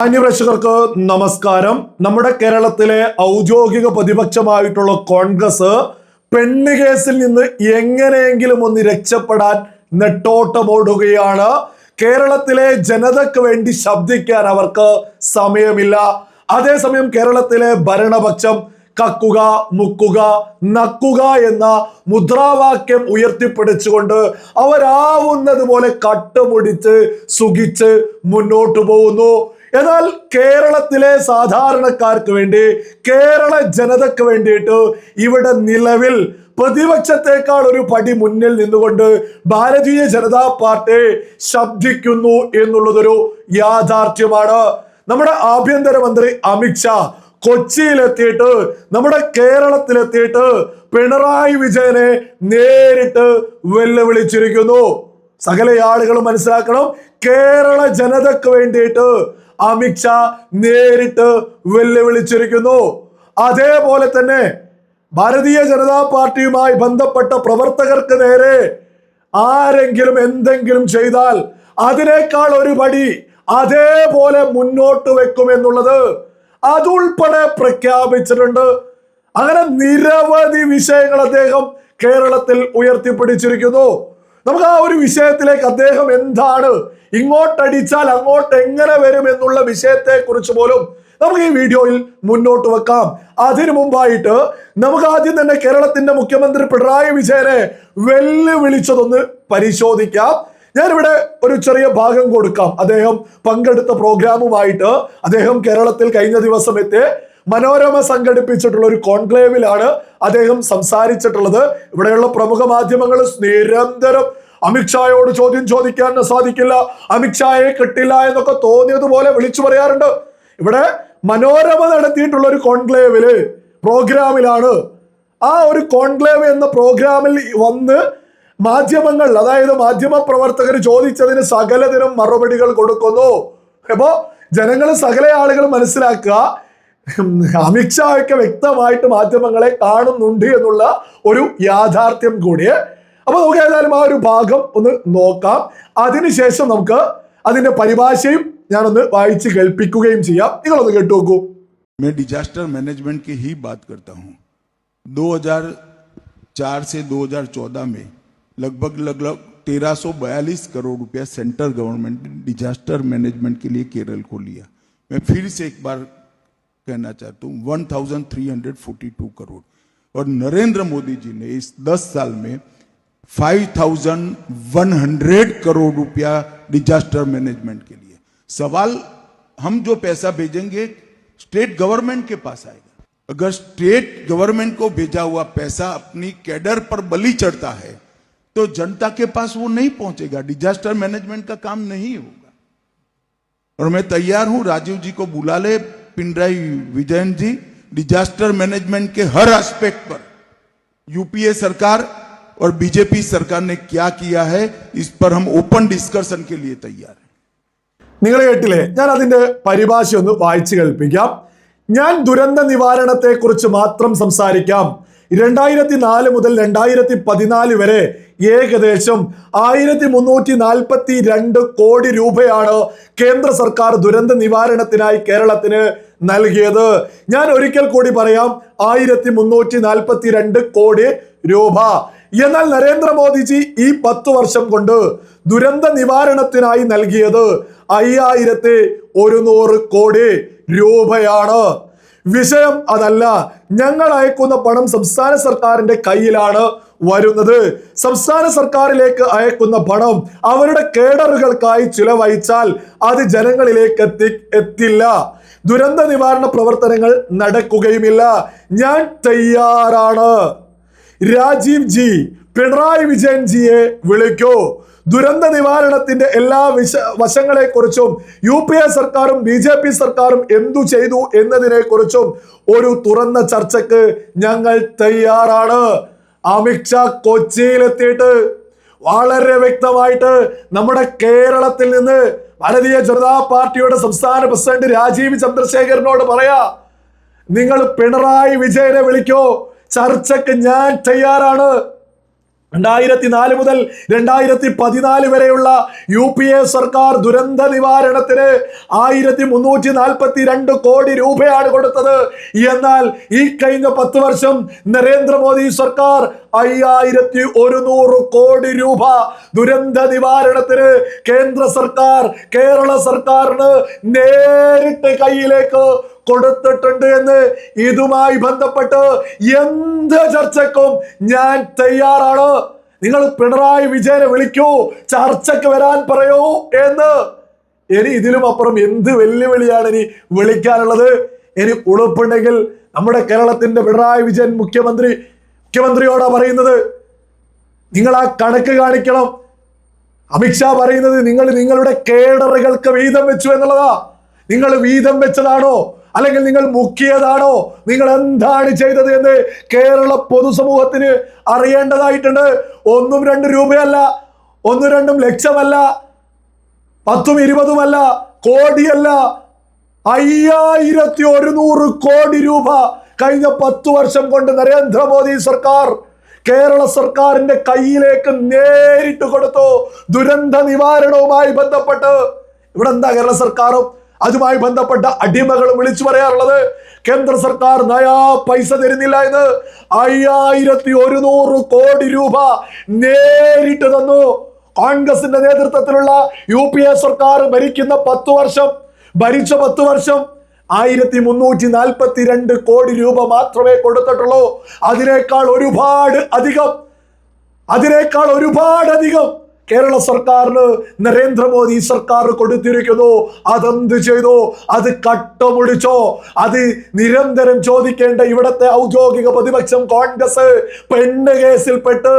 മാന്യപ്രേക്ഷകർക്ക് നമസ്കാരം. നമ്മുടെ കേരളത്തിലെ ഔദ്യോഗിക പ്രതിപക്ഷമായിട്ടുള്ള കോൺഗ്രസ് പെണ്ണ് കേസിൽ നിന്ന് എങ്ങനെയെങ്കിലും ഒന്ന് രക്ഷപ്പെടാൻ നെട്ടോട്ടമോടുകയാണ്. കേരളത്തിലെ ജനതയ്ക്ക് വേണ്ടി ശബ്ദിക്കാൻ അവർക്ക് സമയമില്ല. അതേസമയം കേരളത്തിലെ ഭരണപക്ഷം കക്കുക മുക്കുക നക്കുക എന്ന മുദ്രാവാക്യം ഉയർത്തിപ്പിടിച്ചുകൊണ്ട് അവരാവുന്നത് പോലെ കട്ടുമുടിച്ച് സുഖിച്ച് മുന്നോട്ടു പോകുന്നു. എന്നാൽ കേരളത്തിലെ സാധാരണക്കാർക്ക് വേണ്ടി കേരള ജനതയ്ക്ക് വേണ്ടിയിട്ട് ഇവിടെ നിലവിൽ പ്രതിപക്ഷത്തെക്കാൾ ഒരു പടി മുന്നിൽ നിന്നുകൊണ്ട് ഭാരതീയ ജനതാ പാർട്ടി ശബ്ദിക്കുന്നു എന്നുള്ളതൊരു യാഥാർത്ഥ്യമാണ്. നമ്മുടെ ആഭ്യന്തരമന്ത്രി അമിത്ഷാ കൊച്ചിയിലെത്തിയിട്ട് നമ്മുടെ കേരളത്തിലെത്തിയിട്ട് പിണറായി വിജയനെ നേരിട്ട് വെല്ലുവിളിച്ചിരിക്കുന്നു. സകല ആളുകളും മനസ്സിലാക്കണം കേരള ജനതയ്ക്ക് വേണ്ടിയിട്ട് അമിത്ഷാ നേരിട്ട് വെല്ലുവിളിച്ചിരിക്കുന്നു. അതേപോലെ തന്നെ ഭാരതീയ ജനതാ പാർട്ടിയുമായി ബന്ധപ്പെട്ട പ്രവർത്തകർക്ക് നേരെ ആരെങ്കിലും എന്തെങ്കിലും ചെയ്താൽ അതിനേക്കാൾ ഒരു പടി അതേപോലെ മുന്നോട്ട് വെക്കും എന്നുള്ളത് അതുൾപ്പെടെ പ്രഖ്യാപിച്ചിട്ടുണ്ട്. അങ്ങനെ നിരവധി വിഷയങ്ങൾ അദ്ദേഹം കേരളത്തിൽ ഉയർത്തിപ്പിടിച്ചിരിക്കുന്നു. നമുക്ക് ആ ഒരു വിഷയത്തിലേക്ക് അദ്ദേഹം എന്താണ് ഇങ്ങോട്ടടിച്ചാൽ അങ്ങോട്ട് എങ്ങനെ വരും എന്നുള്ള വിഷയത്തെ കുറിച്ച് പോലും നമുക്ക് ഈ വീഡിയോയിൽ മുന്നോട്ട് വെക്കാം. അതിനു മുമ്പായിട്ട് നമുക്ക് ആദ്യം തന്നെ കേരളത്തിന്റെ മുഖ്യമന്ത്രി പിണറായി വിജയനെ വെല്ലുവിളിച്ചതൊന്ന് പരിശോധിക്കാം. ഞാനിവിടെ ഒരു ചെറിയ ഭാഗം കൊടുക്കാം. അദ്ദേഹം പങ്കെടുത്ത പ്രോഗ്രാമുമായിട്ട് അദ്ദേഹം കേരളത്തിൽ കഴിഞ്ഞ ദിവസം എത്തി. മനോരമ സംഘടിപ്പിച്ചിട്ടുള്ള ഒരു കോൺക്ലേവിലാണ് അദ്ദേഹം സംസാരിച്ചിട്ടുള്ളത്. ഇവിടെയുള്ള പ്രമുഖ മാധ്യമങ്ങൾ നിരന്തരം അമിത്ഷായോട് ചോദ്യം ചോദിക്കാൻ സാധിക്കില്ല. അമിത്ഷായെ കിട്ടില്ല എന്നൊക്കെ തോന്നിയതുപോലെ വിളിച്ചു പറയാറുണ്ട്. ഇവിടെ മനോരമ നടത്തിയിട്ടുള്ള ഒരു കോൺക്ലേവിൽ പ്രോഗ്രാമിലാണ്. ആ ഒരു കോൺക്ലേവ് എന്ന പ്രോഗ്രാമിൽ വന്ന് മാധ്യമങ്ങൾ അതായത് മാധ്യമ പ്രവർത്തകർ ചോദിച്ചതിന് സകലതിനും മറുപടികൾ കൊടുക്കുന്നു. അപ്പോ ജനങ്ങൾ സകല ആളുകൾ മനസ്സിലാക്കുക അമിത്ഷായൊക്കെ വ്യക്തമായിട്ട് മാധ്യമങ്ങളെ കാണുന്നുണ്ട് എന്നുള്ള ഒരു യാഥാർത്ഥ്യം കൂടി അപ്പൊ നമുക്ക് ഏതായാലും ആ ഒരു ഭാഗം ഒന്ന് നോക്കാം അതിനുശേഷം നമുക്ക് അതിന്റെ പരിഭാഷയും ഞാനൊന്ന് വായിച്ച് കേൾപ്പിക്കുകയും ചെയ്യാം നിങ്ങളൊന്ന് കേട്ടു നോക്കൂ मैं डिजास्टर मैनेजमेंट की ही बात करता हूं 2004 से 2014 में लगभग लगभग 1342 करोड़ रुपया सेंट्रल गवर्नमेंट ने डिजास्टर मैनेजमेंट के लिए केरल को लिया मैं फिर से एक बार कहना चाहता हूं 1342 करोड़ और नरेंद्र मोदी जी ने इस 10 साल में 5100 करोड़ रुपया डिजास्टर मैनेजमेंट के लिए। सवाल, हम जो पैसा भेजेंगे, स्टेट गवर्नमेंट के पास आएगा। अगर स्टेट गवर्नमेंट को भेजा हुआ पैसा अपनी कैडर पर बलि चढ़ता है तो जनता के पास वो नहीं पहुंचेगा। डिजास्टर मैनेजमेंट का काम नहीं होगा। और मैं तैयार हूँ, राजीव जी को बुला ले पिनराई विजयन जी, डिजास्टर मैनेजमेंट के हर एस्पेक्ट पर। यूपीए सरकार और बीजेपी सरकार ने क्या किया है इस पर हम ओपन डिस्कशन के लिए तैयार हैं നിങ്ങൾ കേട്ടില്ലേ ഞാൻ അതിന്റെ പരിഭാഷ ഒന്ന് വായിച്ചു കേൾപ്പിക്കാം ഞാൻ ദുരന്ത നിവാരണത്തെ കുറിച്ച് മാത്രം സംസാരിക്കാം രണ്ടായിരത്തി നാല് മുതൽ രണ്ടായിരത്തി പതിനാല് വരെ ഏകദേശം ആയിരത്തി മുന്നൂറ്റി നാൽപ്പത്തി രണ്ട് കോടി രൂപയാണ് കേന്ദ്ര സർക്കാർ ദുരന്ത നിവാരണത്തിനായി കേരളത്തിന് നൽകിയത് ഞാൻ ഒരിക്കൽ കൂടി പറയാം ആയിരത്തി മുന്നൂറ്റി നാൽപ്പത്തി രണ്ട് കോടി രൂപ എന്നാൽ നരേന്ദ്രമോദിജി ഈ പത്ത് വർഷം കൊണ്ട് ദുരന്ത നിവാരണത്തിനായി നൽകിയത് അയ്യായിരത്തി ഒരുന്നൂറ് കോടി രൂപയാണ്. വിഷയം അതല്ല ഞങ്ങൾ അയക്കുന്ന പണം സംസ്ഥാന സർക്കാരിന്റെ കയ്യിലാണ് വരുന്നത്. സംസ്ഥാന സർക്കാരിലേക്ക് അയക്കുന്ന പണം അവരുടെ കേഡറുകൾക്കായി ചിലവഴിച്ചാൽ അത് ജനങ്ങളിലേക്ക് എത്തി എത്തില്ല. ദുരന്ത നിവാരണ പ്രവർത്തനങ്ങൾ നടക്കുകയുമില്ല. ഞാൻ തയ്യാറാണ്. രാജീവ് ജി പിണറായി വിജയൻ ജിയെ വിളിക്കൂ. ദുരന്ത നിവാരണത്തിന്റെ എല്ലാ വിശ വശങ്ങളെ കുറിച്ചും യു പി എ സർക്കാരും ബി ജെ പി സർക്കാരും എന്തു ചെയ്തു എന്നതിനെ കുറിച്ചും ഒരു തുറന്ന ചർച്ചക്ക് ഞങ്ങൾ തയ്യാറാണ്. അമിത്ഷാ കൊച്ചിയിലെത്തിയിട്ട് വളരെ വ്യക്തമായിട്ട് നമ്മുടെ കേരളത്തിൽ നിന്ന് ഭാരതീയ ജനതാ പാർട്ടിയുടെ സംസ്ഥാന പ്രസിഡന്റ് രാജീവ് ചന്ദ്രശേഖരനോട് പറയാ നിങ്ങൾ പിണറായി വിജയനെ വിളിക്കോ. ചർച്ചക്ക് ഞാൻ തയ്യാറാണ്. രണ്ടായിരത്തി നാല് മുതൽ രണ്ടായിരത്തി പതിനാല് വരെയുള്ള യു പി എ സർക്കാർ ദുരന്ത നിവാരണത്തിന് ആയിരത്തി മുന്നൂറ്റി നാൽപ്പത്തി രണ്ട് കോടി രൂപയാണ് കൊടുത്തത്. എന്നാൽ ഈ കഴിഞ്ഞ പത്ത് വർഷം നരേന്ദ്രമോദി സർക്കാർ അയ്യായിരത്തി ഒരുന്നൂറ് കോടി രൂപ ദുരന്ത നിവാരണത്തിന് കേന്ദ്ര സർക്കാർ കേരള സർക്കാരിന് നേരിട്ട് കയ്യിലേക്ക് കൊടുത്തിട്ടുണ്ട് എന്ന് ഇതുമായി ബന്ധപ്പെട്ട് എന്ത് ചർച്ചക്കും ഞാൻ തയ്യാറാണ്. നിങ്ങൾ പിണറായി വിജയനെ വിളിക്കൂ ചർച്ചയ്ക്ക് വരാൻ പറയൂ എന്ന്. ഇനി ഇതിലും അപ്പുറം എന്ത് വെല്ലുവിളിയാണ് ഇനി വിളിക്കാനുള്ളത്? ഇനി ഉളുപ്പുണ്ടെങ്കിൽ നമ്മുടെ കേരളത്തിന്റെ പിണറായി വിജയൻ മുഖ്യമന്ത്രി മുഖ്യമന്ത്രിയോടാ പറയുന്നത്. നിങ്ങൾ ആ കണക്ക് കാണിക്കണം. അമിത്ഷാ പറയുന്നത് നിങ്ങൾ നിങ്ങളുടെ കേഡറുകൾക്ക് വീതം വെച്ചു എന്നുള്ളതാ. നിങ്ങൾ വീതം വെച്ചതാണോ? അല്ലെങ്കിൽ നിങ്ങൾ മുക്കിയതാണോ നിങ്ങൾ എന്താണ് ചെയ്തത് എന്ന് കേരള പൊതുസമൂഹത്തിന് അറിയേണ്ടതായിട്ടുണ്ട്. ഒന്നും രണ്ട് രൂപയല്ല ഒന്നും രണ്ടും ലക്ഷമല്ല പത്തും ഇരുപതുമല്ല കോടിയല്ല. അയ്യായിരത്തി ഒരുന്നൂറ് കോടി രൂപ കഴിഞ്ഞ പത്തു വർഷം കൊണ്ട് നരേന്ദ്രമോദി സർക്കാർ കേരള സർക്കാരിന്റെ കയ്യിലേക്ക് നേരിട്ട് കൊടുത്തു. ദുരന്ത നിവാരണവുമായി ബന്ധപ്പെട്ട്. ഇവിടെ എന്താ കേരള സർക്കാരും അതുമായി ബന്ധപ്പെട്ട അടിമകളും വിളിച്ചു പറയാറുള്ളത് കേന്ദ്ര സർക്കാർ നയാ പൈസ തരുന്നില്ല എന്ന് അയ്യായിരത്തി ഒരുന്നൂറ് കോടി രൂപ നേരിട്ട് തന്നു. കോൺഗ്രസിന്റെ നേതൃത്വത്തിലുള്ള യു പി എ സർക്കാർ ഭരിക്കുന്ന പത്ത് വർഷം ഭരിച്ച പത്ത് വർഷം ആയിരത്തി മുന്നൂറ്റി നാൽപ്പത്തി രണ്ട് കോടി രൂപ മാത്രമേ കൊടുത്തിട്ടുള്ളൂ. അതിനേക്കാൾ ഒരുപാട് അധികം അതിനേക്കാൾ ഒരുപാട് അധികം കേരള സർക്കാരിന് നരേന്ദ്രമോദി സർക്കാർ കൊടുത്തിരിക്കുന്നു. അതെന്ത് ചെയ്തു? അത് കട്ടമുടിച്ചോ? അത് നിരന്തരം ചോദിക്കേണ്ട ഇവിടത്തെ ഔദ്യോഗിക പ്രതിപക്ഷം കോൺഗ്രസ് പെണ്ണ് കേസിൽപ്പെട്ട്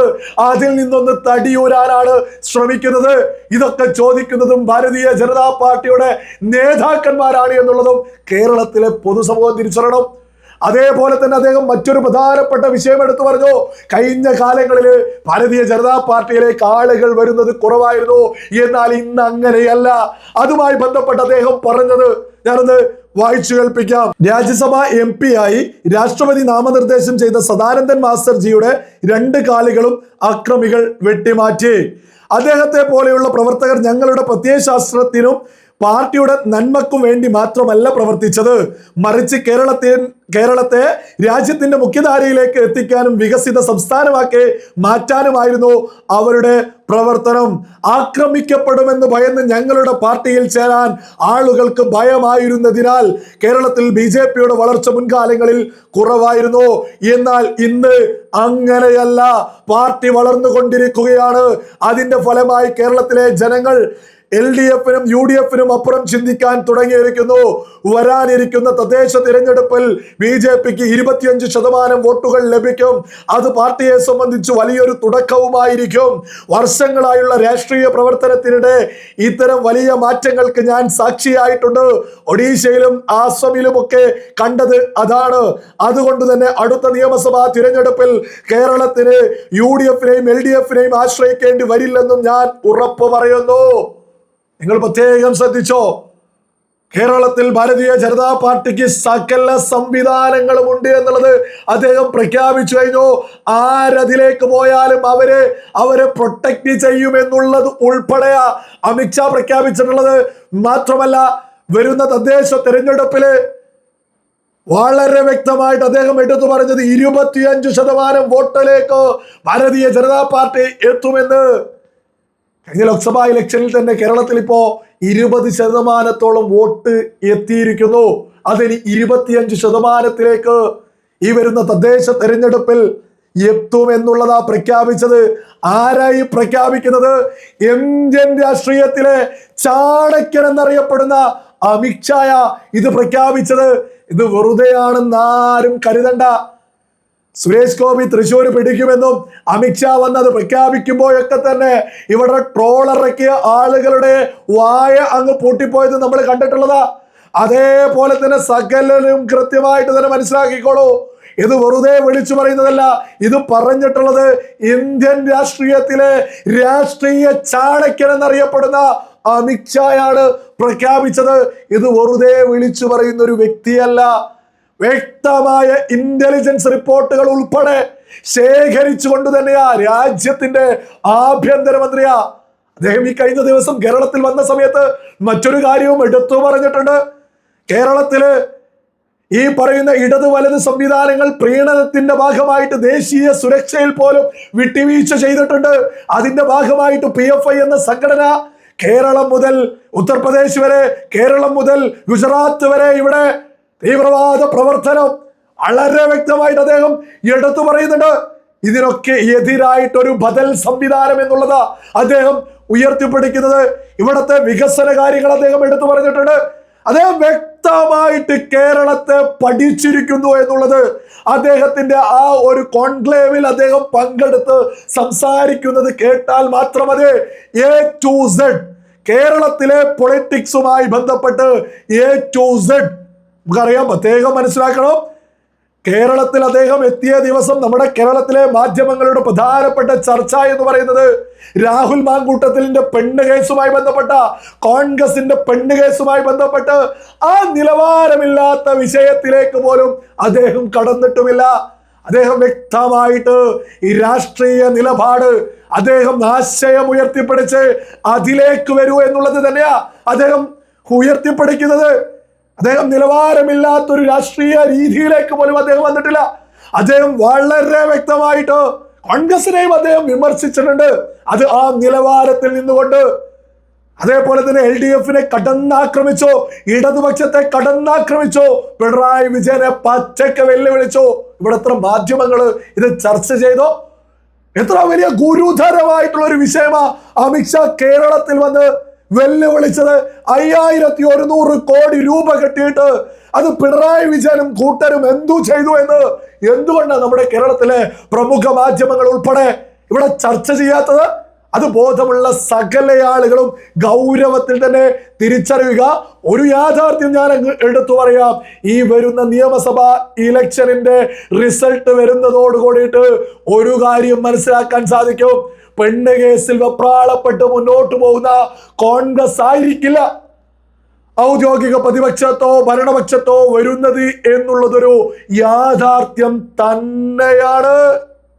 അതിൽ നിന്നൊന്ന് തടിയൂരാനാണ് ശ്രമിക്കുന്നത്. ഇതൊക്കെ ചോദിക്കുന്നതും ഭാരതീയ ജനതാ പാർട്ടിയുടെ നേതാക്കന്മാരാണ് എന്നുള്ളതും കേരളത്തിലെ പൊതുസമൂഹം തിരിച്ചറിയണം. അതേപോലെ തന്നെ അദ്ദേഹം മറ്റൊരു പ്രധാനപ്പെട്ട വിഷയം എടുത്തു പറഞ്ഞു. കഴിഞ്ഞ കാലങ്ങളിൽ ഭാരതീയ ജനതാ പാർട്ടിയിലേക്ക് ആളുകൾ വരുന്നത് കുറവായിരുന്നു. എന്നാൽ ഇന്ന് അങ്ങനെയല്ല. അതുമായി ബന്ധപ്പെട്ട് അദ്ദേഹം പറഞ്ഞത് ഞാനൊന്ന് വായിച്ചു കേൾപ്പിക്കാം. രാജ്യസഭ എം പി ആയി രാഷ്ട്രപതി നാമനിർദ്ദേശം ചെയ്ത സദാനന്ദൻ മാസ്റ്റർജിയുടെ രണ്ട് കാലുകളും അക്രമികൾ വെട്ടിമാറ്റി. അദ്ദേഹത്തെ പോലെയുള്ള പ്രവർത്തകർ ഞങ്ങളുടെ പ്രത്യയശാസ്ത്രത്തിനും പാർട്ടിയുടെ നന്മക്കും വേണ്ടി മാത്രമല്ല പ്രവർത്തിച്ചത്. മറിച്ച് കേരളത്തെ കേരളത്തെ രാജ്യത്തിന്റെ മുഖ്യധാരയിലേക്ക് എത്തിക്കാനും വികസിത സംസ്ഥാനമാക്കി മാറ്റാനുമായിരുന്നു അവരുടെ പ്രവർത്തനം. ആക്രമിക്കപ്പെടുമെന്ന് ഭയന്ന് ഞങ്ങളുടെ പാർട്ടിയിൽ ചേരാൻ ആളുകൾക്ക് ഭയമായിരുന്നതിനാൽ കേരളത്തിൽ ബി ജെ പിയുടെ വളർച്ച മുൻകാലങ്ങളിൽ കുറവായിരുന്നു. എന്നാൽ ഇന്ന് അങ്ങനെയല്ല. പാർട്ടി വളർന്നുകൊണ്ടിരിക്കുകയാണ്. അതിന്റെ ഫലമായി കേരളത്തിലെ ജനങ്ങൾ എൽ ഡി എഫിനും യു ഡി എഫിനും അപ്പുറം ചിന്തിക്കാൻ തുടങ്ങിയിരിക്കുന്നു. വരാനിരിക്കുന്ന തദ്ദേശ തിരഞ്ഞെടുപ്പിൽ ബി ജെ പിക്ക് ഇരുപത്തിയഞ്ച് ശതമാനം വോട്ടുകൾ ലഭിക്കും. അത് പാർട്ടിയെ സംബന്ധിച്ച് വലിയൊരു തുടക്കവുമായിരിക്കും. വർഷങ്ങളായുള്ള രാഷ്ട്രീയ പ്രവർത്തനത്തിനിടെ ഇത്തരം വലിയ മാറ്റങ്ങൾക്ക് ഞാൻ സാക്ഷിയായിട്ടുണ്ട്. ഒഡീഷയിലും ആസമിലുമൊക്കെ കണ്ടത് അതാണ്. അതുകൊണ്ട് തന്നെ അടുത്ത നിയമസഭാ തിരഞ്ഞെടുപ്പിൽ കേരളത്തിന് യു ഡി എഫിനെയും എൽ ഡി എഫിനെയും ആശ്രയിക്കേണ്ടി വരില്ലെന്നും ഞാൻ ഉറപ്പ് പറയുന്നു. നിങ്ങൾ പ്രത്യേകം ശ്രദ്ധിച്ചോ? കേരളത്തിൽ ഭാരതീയ ജനതാ പാർട്ടിക്ക് സകല സംവിധാനങ്ങളും ഉണ്ട് എന്നുള്ളത് അദ്ദേഹം പ്രഖ്യാപിച്ചു കഴിഞ്ഞു. ആരതിലേക്ക് പോയാലും അവരെ അവരെ പ്രൊട്ടക്ട് ചെയ്യുമെന്നുള്ളത് ഉൾപ്പെടെ അമിത്ഷാ പ്രഖ്യാപിച്ചിട്ടുള്ളത്. മാത്രമല്ല വരുന്ന തദ്ദേശ തെരഞ്ഞെടുപ്പിൽ വളരെ വ്യക്തമായിട്ട് അദ്ദേഹം എടുത്തു പറഞ്ഞത് ഇരുപത്തിയഞ്ച് ശതമാനം വോട്ടിലേക്ക് ഭാരതീയ ജനതാ പാർട്ടി എത്തുമെന്ന്. കഴിഞ്ഞ ലോക്സഭാ ഇലക്ഷനിൽ തന്നെ കേരളത്തിൽ ഇപ്പോ ഇരുപത് ശതമാനത്തോളം വോട്ട് എത്തിയിരിക്കുന്നു. അതിന് ഇരുപത്തിയഞ്ച് ശതമാനത്തിലേക്ക് ഈ വരുന്ന തദ്ദേശ തെരഞ്ഞെടുപ്പിൽ എത്തും എന്നുള്ളതാ പ്രഖ്യാപിച്ചത്. ആരായി പ്രഖ്യാപിക്കുന്നത്? ഇന്ത്യൻ രാഷ്ട്രീയത്തിലെ ചാണക്യൻ എന്നറിയപ്പെടുന്ന അമിത്ഷായ ഇത് പ്രഖ്യാപിച്ചത്. ഇത് വെറുതെയാണെന്ന് ആരും കരുതണ്ട. സുരേഷ് ഗോപി തൃശ്ശൂർ പിടിക്കുമെന്നും അമിത്ഷാ വന്നത് പ്രഖ്യാപിക്കുമ്പോഴൊക്കെ തന്നെ ഇവിടെ ട്രോളിറക്കിയ ആളുകളുടെ വായ അങ്ങ് പൂട്ടിപ്പോയത് നമ്മൾ കണ്ടിട്ടുള്ളതാ. അതേപോലെ തന്നെ സകലരും കൃത്യമായിട്ട് തന്നെ മനസ്സിലാക്കിക്കോളൂ. ഇത് വെറുതെ വിളിച്ചു പറയുന്നതല്ല ഇത് പറഞ്ഞിട്ടുള്ളത് ഇന്ത്യൻ രാഷ്ട്രീയത്തിലെ രാഷ്ട്രീയ ചാണക്യൻ എന്നറിയപ്പെടുന്ന അമിത്ഷായാണ് പ്രഖ്യാപിച്ചത്. ഇത് വെറുതെ വിളിച്ചു പറയുന്ന ഒരു വ്യക്തിയല്ല. വ്യക്തമായ ഇന്റലിജൻസ് റിപ്പോർട്ടുകൾ ഉൾപ്പെടെ ശേഖരിച്ചുകൊണ്ട് തന്നെയാ രാജ്യത്തിന്റെ ആഭ്യന്തരമന്ത്രിയാ അദ്ദേഹം ഈ കഴിഞ്ഞ ദിവസം കേരളത്തിൽ വന്ന സമയത്ത് മറ്റൊരു കാര്യവും എടുത്തു പറഞ്ഞിട്ടുണ്ട്. കേരളത്തിൽ ഈ പറയുന്ന ഇടതു വലത് സംവിധാനങ്ങൾ പ്രീണനത്തിന്റെ ഭാഗമായിട്ട് ദേശീയ സുരക്ഷയിൽ പോലും വിട്ടുവീഴ്ച ചെയ്തിട്ടുണ്ട്. അതിന്റെ ഭാഗമായിട്ട് പി എന്ന സംഘടന കേരളം മുതൽ ഉത്തർപ്രദേശ് വരെ കേരളം മുതൽ ഗുജറാത്ത് വരെ ഇവിടെ തീവ്രവാദ പ്രവർത്തനം. വളരെ വ്യക്തമായിട്ട് അദ്ദേഹം എടുത്തു പറയുന്നുണ്ട്. ഇതിനൊക്കെ എതിരായിട്ടൊരു ബദൽ സംവിധാനം എന്നുള്ളത് അദ്ദേഹം ഉയർത്തിപ്പിടിക്കുന്നത്. ഇവിടുത്തെ വികസന കാര്യങ്ങൾ അദ്ദേഹം എടുത്തു പറഞ്ഞിട്ടുണ്ട്. അദ്ദേഹം വ്യക്തമായിട്ട് കേരളത്തെ പഠിച്ചിരിക്കുന്നു എന്നുള്ളത് അദ്ദേഹത്തിന്റെ ആ ഒരു കോൺക്ലേവിൽ അദ്ദേഹം പങ്കെടുത്ത് സംസാരിക്കുന്നത് കേട്ടാൽ മാത്രം അത് എ ടു സെഡ് കേരളത്തിലെ പൊളിറ്റിക്സുമായി ബന്ധപ്പെട്ട് എ ടു സെഡ് നമുക്കറിയാം പ്രത്യേകം മനസ്സിലാക്കണം. കേരളത്തിൽ അദ്ദേഹം എത്തിയ ദിവസം നമ്മുടെ കേരളത്തിലെ മാധ്യമങ്ങളുടെ പ്രധാനപ്പെട്ട ചർച്ച എന്ന് പറയുന്നത് രാഹുൽ മാങ്കൂട്ടത്തിലിന്റെ പെണ്ണ് കേസുമായി ബന്ധപ്പെട്ട കോൺഗ്രസിന്റെ പെണ്ണ് കേസുമായി ബന്ധപ്പെട്ട് ആ നിലവാരമില്ലാത്ത വിഷയത്തിലേക്ക് പോലും അദ്ദേഹം കടന്നിട്ടുമില്ല. അദ്ദേഹം വ്യക്തമായിട്ട് ഈ രാഷ്ട്രീയ നിലപാട് അദ്ദേഹം ആശയം ഉയർത്തിപ്പിടിച്ച് അതിലേക്ക് വരൂ എന്നുള്ളത് തന്നെയാ അദ്ദേഹം ഉയർത്തിപ്പിടിക്കുന്നത്. അദ്ദേഹം നിലവാരമില്ലാത്തൊരു രാഷ്ട്രീയ രീതിയിലേക്ക് പോലും അദ്ദേഹം വന്നിട്ടില്ല. അദ്ദേഹം വളരെ വ്യക്തമായിട്ട് കോൺഗ്രസിനെയും അദ്ദേഹം വിമർശിച്ചിട്ടുണ്ട്. അത് ആ നിലവാരത്തിൽ നിന്നുകൊണ്ട് അതേപോലെ തന്നെ എൽ ഡി എഫിനെ കടന്നാക്രമിച്ചോ ഇടതുപക്ഷത്തെ കടന്നാക്രമിച്ചോ പിണറായി വിജയനെ പച്ചക്ക് വെല്ലുവിളിച്ചോ. ഇവിടെ എത്ര മാധ്യമങ്ങൾ ഇത് ചർച്ച ചെയ്തോ. എത്ര വലിയ ഗുരുതരമായിട്ടുള്ള ഒരു വിഷയമാ അമിത്ഷാ കേരളത്തിൽ വന്ന് വെല്ലുവിളിച്ചത് അയ്യായിരത്തി ഒരുന്നൂറ് കോടി രൂപ കെട്ടിയിട്ട് അത് പിണറായി വിജയനും കൂട്ടരും എന്തു ചെയ്തു എന്ന്? എന്തുകൊണ്ടാണ് നമ്മുടെ കേരളത്തിലെ പ്രമുഖ മാധ്യമങ്ങൾ ഉൾപ്പെടെ ഇവിടെ ചർച്ച ചെയ്യാത്തത്? അത് ബോധമുള്ള സകല ആളുകളും ഗൗരവത്തിൽ തന്നെ തിരിച്ചറിയുക. ഒരു യാഥാർത്ഥ്യം ഞാൻ എടുത്തു പറയാം. ഈ വരുന്ന നിയമസഭാ ഇലക്ഷനിന്റെ റിസൾട്ട് വരുന്നതോട് കൂടിയിട്ട് ഒരു കാര്യം മനസ്സിലാക്കാൻ സാധിക്കും. പെണ്ണ് കേസിൽ വെപ്രാളപ്പെട്ട് മുന്നോട്ട് പോകുന്ന കോൺഗ്രസ് ആയിരിക്കില്ല. ഔദ്യോഗിക പ്രതിപക്ഷത്തോ ഭരണപക്ഷത്തോ വരുന്നത് എന്നുള്ളതൊരു യാഥാർത്ഥ്യം തന്നെയാണ്.